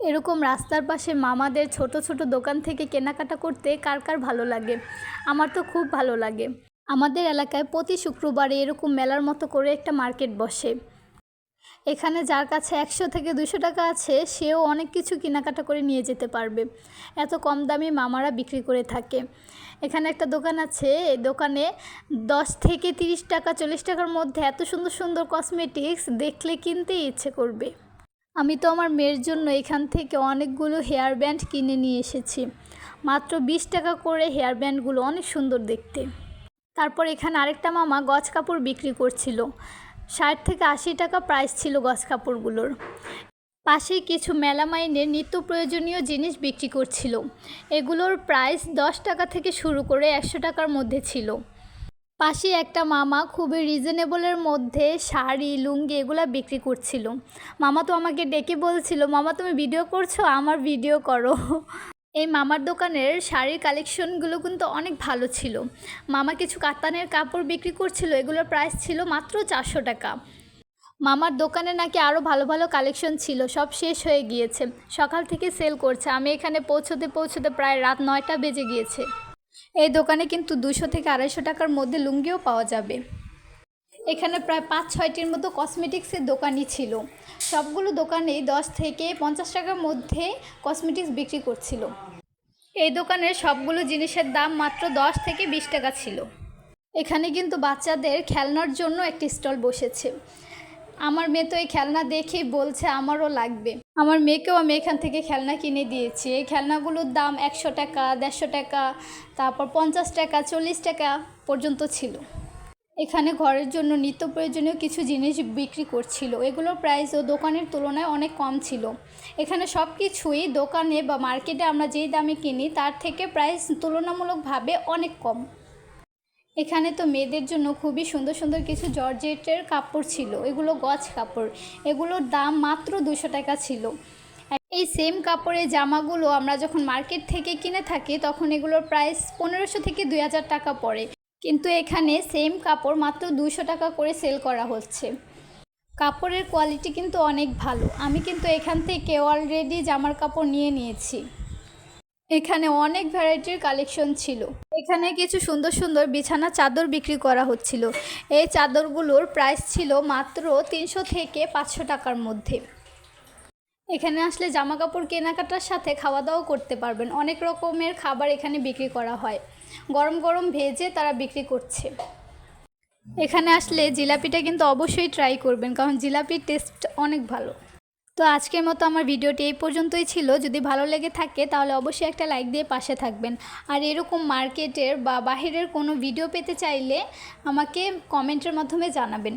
এরকম রাস্তার পাশে মামাদের ছোট ছোট দোকান থেকে কেনাকাটা করতে কার কার ভালো লাগে? আমার তো খুব ভালো লাগে। আমাদের এলাকায় প্রতি শুক্রবারে এরকম মেলার মতো করে একটা মার্কেট বসে। এখানে যার কাছে একশো থেকে দুশো টাকা আছে, সেও অনেক কিছু কেনাকাটা করে নিয়ে যেতে পারবে। এত কম দামে মামারা বিক্রি করে থাকে। এখানে একটা দোকান আছে, এই দোকানে দশ থেকে তিরিশ টাকা, চল্লিশ টাকার মধ্যে এত সুন্দর সুন্দর কসমেটিক্স দেখলে কিনতেই ইচ্ছে করবে। আমি তো আমার মেয়ের জন্য এখান থেকে অনেকগুলো হেয়ার ব্যান্ড কিনে নিয়ে এসেছি। মাত্র বিশ টাকা করে হেয়ার ব্যান্ডগুলো অনেক সুন্দর দেখতে। তারপর এখানে আরেকটা মামা গজ কাপড় বিক্রি করছিল। ষাট থেকে আশি টাকা প্রাইস ছিল গজ কাপড়গুলোর। পাশেই কিছু মেলামাইনের নিত্য প্রয়োজনীয় জিনিস বিক্রি করছিল। এগুলোর প্রাইস দশ টাকা থেকে শুরু করে একশো টাকার মধ্যে ছিল। পাশে একটা মামা খুবই রিজনেবলের মধ্যে শাড়ি, লুঙ্গি এগুলো বিক্রি করছিল। মামা তো আমাকে ডেকে বলছিল, মামা, তুমি ভিডিও করছ? আমার ভিডিও করো। এই মামার দোকানের শাড়ির কালেকশনগুলো কিন্তু অনেক ভালো ছিল। মামা কিছু কাতানের কাপড় বিক্রি করছিল, এগুলোর প্রাইস ছিল মাত্র চারশো টাকা। মামার দোকানে নাকি আরও ভালো ভালো কালেকশন ছিল, সব শেষ হয়ে গিয়েছে। সকাল থেকে সেল করছে। আমি এখানে পৌঁছতে পৌঁছতে প্রায় রাত নয়টা বেজে গিয়েছে। এই দোকানে কিন্তু দুশো থেকে আড়াইশো টাকার মধ্যে লুঙ্গিও পাওয়া যাবে। এখানে প্রায় পাঁচ, ছয়টির মতো কসমেটিক্সের দোকানই ছিল। সবগুলো দোকানেই দশ থেকে পঞ্চাশ টাকার মধ্যে কসমেটিক্স বিক্রি করছিল। এই দোকানের সবগুলো জিনিসের দাম মাত্র দশ থেকে বিশ টাকা ছিল। এখানে কিন্তু বাচ্চাদের খেলনার জন্য একটি স্টল বসেছে। আমার মেয়ে তো এই খেলনা দেখেই বলছে, আমারও লাগবে। আমার মেয়েকেও আমি এখান থেকে খেলনা কিনে দিয়েছি। এই খেলনাগুলোর দাম একশো টাকা, দেড়শো টাকা, তারপর পঞ্চাশ টাকা, চল্লিশ টাকা পর্যন্ত ছিল। এখানে ঘরের জন্য নিত্য প্রয়োজনীয় কিছু জিনিস বিক্রি করছিল। এগুলোর প্রাইসও দোকানের তুলনায় অনেক কম ছিল। এখানে সব কিছুই দোকানে বা মার্কেটে আমরা যেই দামে কিনি, তার থেকে প্রাইস তুলনামূলকভাবে অনেক কম। এখানে তো মেয়েদের জন্য খুবই সুন্দর সুন্দর কিছু জর্জেটের কাপড় ছিল। এগুলো গজ কাপড়। এগুলোর দাম মাত্র দুশো টাকা ছিল। এই সেম কাপড়ের জামাগুলো আমরা যখন মার্কেট থেকে কিনে থাকি, তখন এগুলোর প্রাইস পনেরোশো থেকে দুই হাজার টাকা পড়ে। কিন্তু এখানে সেম কাপড় মাত্র দুশো টাকা করে সেল করা হচ্ছে। কাপড়ের কোয়ালিটি কিন্তু অনেক ভালো। আমি কিন্তু এখান থেকে অলরেডি জামার কাপড় নিয়ে নিয়েছি। এখানে অনেক ভ্যারাইটির কালেকশন ছিল। এখানে কিছু সুন্দর সুন্দর বিছানা চাদর বিক্রি করা হচ্ছিল। এই চাদরগুলোর প্রাইস ছিল মাত্র তিনশো থেকে পাঁচশো টাকার মধ্যে। এখানে আসলে জামা কাপড় কেনাকাটার সাথে খাওয়া দাওয়াও করতে পারবেন। অনেক রকমের খাবার এখানে বিক্রি করা হয়। গরম গরম ভেজে তারা বিক্রি করছে। এখানে আসলে জিলাপিটা কিন্তু অবশ্যই ট্রাই করবেন, কারণ জিলাপির টেস্ট অনেক ভালো। তো আজকের মতো আমার ভিডিওটি এই পর্যন্তই ছিল। যদি ভালো লেগে থাকে তাহলে অবশ্যই একটা লাইক দিয়ে পাশে থাকবেন। আর এরকম মার্কেটের বা বাহিরের কোনো ভিডিও পেতে চাইলে আমাকে কমেন্টের মাধ্যমে জানাবেন।